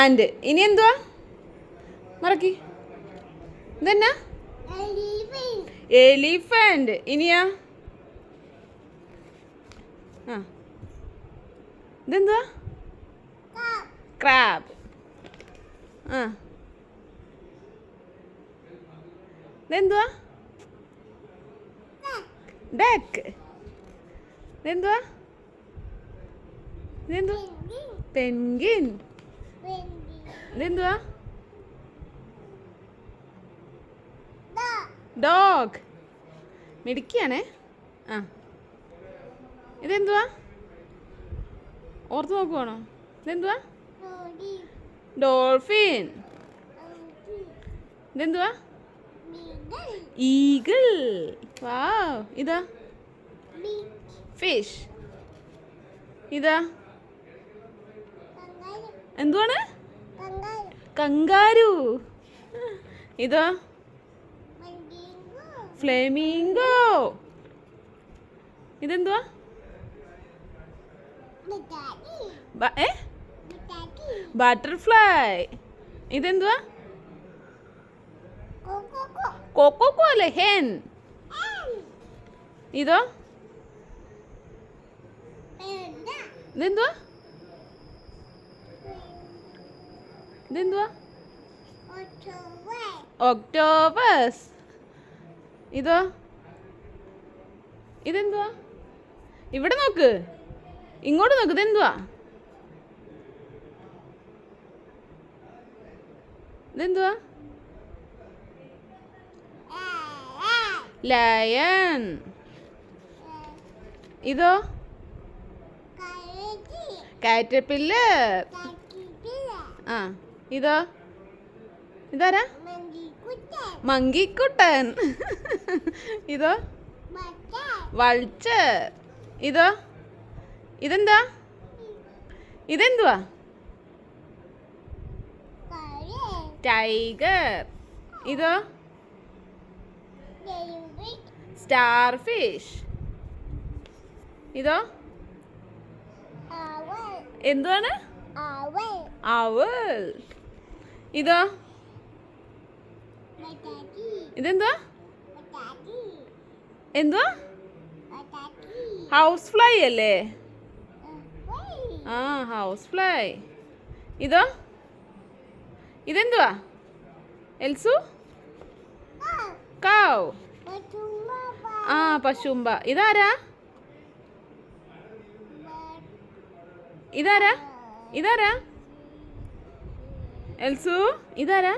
And ഇനി എന്തുവാ? മറക്കി. ഇതെന്നാ? എലിഫന്റ് ഇനിയാ? ആ. ഇതെന്തുവാ? ക്രാബ് ആ. ഇതെന്തുവാ? ഡക്ക് ഇതെന്തുവാ? ഇതെന്തുവാ? പെൻഗിൻ ഇതെന്തുവാ? ഡോഗ് മിടുക്കിയാണേ. ആ. ഇതെന്തുവാ? ഓർത്ത് നോക്കുവാണോ? ഇതെന്തുവാ? ഡോൾഫിൻ ഇതെന്തുവാ? ഈഗിൾ വാവ് ഇതാ? ഫിഷ് ഇതാ? എന്തുവാണ്? കങ്കാരു. ഇതോ. ഫ്ലേമിംഗോ ഇതെന്തുവാ? ഏ? ബട്ടർഫ്ലൈ ഇതെന്തുവാ? കൊക്കോക്കോ അല്ലേ? ഹെൻ ഇതോ. ഇതെന്തുവാ? ഇതെന്തുവാ? ഒക്ടോബസ് ഇതോ? ഇതെന്തുവാ? ഇവിടെ നോക്ക്. ഇങ്ങോട്ട് നോക്ക് ഇതെന്തുവാ? ഇതെന്തുവാ? ലയൺ ഇതോ? കാറ്റർപില്ലർ ആ. ഇതോ. ഇതാരാ? മങ്കിക്കുട്ടൻ. ഇതോ. വൾച്ചർ. ഇതോ. ഇതെന്താ? ഇതെന്തുവാ? ടൈഗർ. ഇതോ. സ്റ്റാർ ഫിഷ് ഇതോ എന്തുവാണ്? അവൾ. ഇതോ. ഇതെന്തോ എന്തോ ഹൗസ് ഫ്ലൈ അല്ലേ? ആ ഹൗസ് ഫ്ലൈ ഇതോ? ഇതെന്തുവാ? എൽസു? കാവ്. ആ പശുമ്പ ഇതാരാ? ഇതാരാ? ഇതാരാ? എൽസു ഇതാരാ?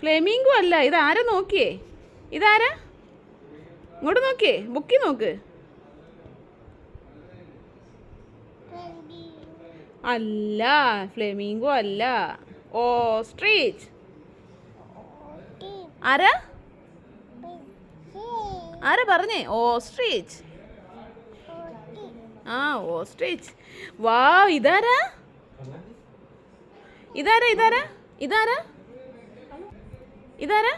ഫ്ലെമിംഗോ അല്ല ഇതാരാ നോക്കിയേ? ഇതാരാ? ഇങ്ങോട്ട് നോക്കിയേ ബുക്കി നോക്ക്. അല്ല ഫ്ലെമിംഗോ അല്ല. ഓ ഓസ്ട്രീച്ച്. ആരാ? ആരാ പറഞ്ഞേ? ഓസ്ട്രീച്ച്. ആ ഓസ്ട്രിച്ച് വാ ഇതാരാ? ഇതാരാ ഇതാരാ? ഇതാരാ? ഇതാരാ?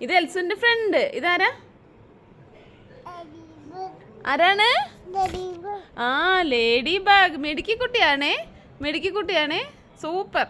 ഇത് എൽസുന്റെ ഫ്രണ്ട് ഇതാരാ? ആരാണ്? ആ ലേഡി ബാഗ് മെടുക്കിക്കുട്ടിയാണേ കുട്ടിയാണേ. മിടുക്കി കുട്ടിയാണേ. സൂപ്പർ.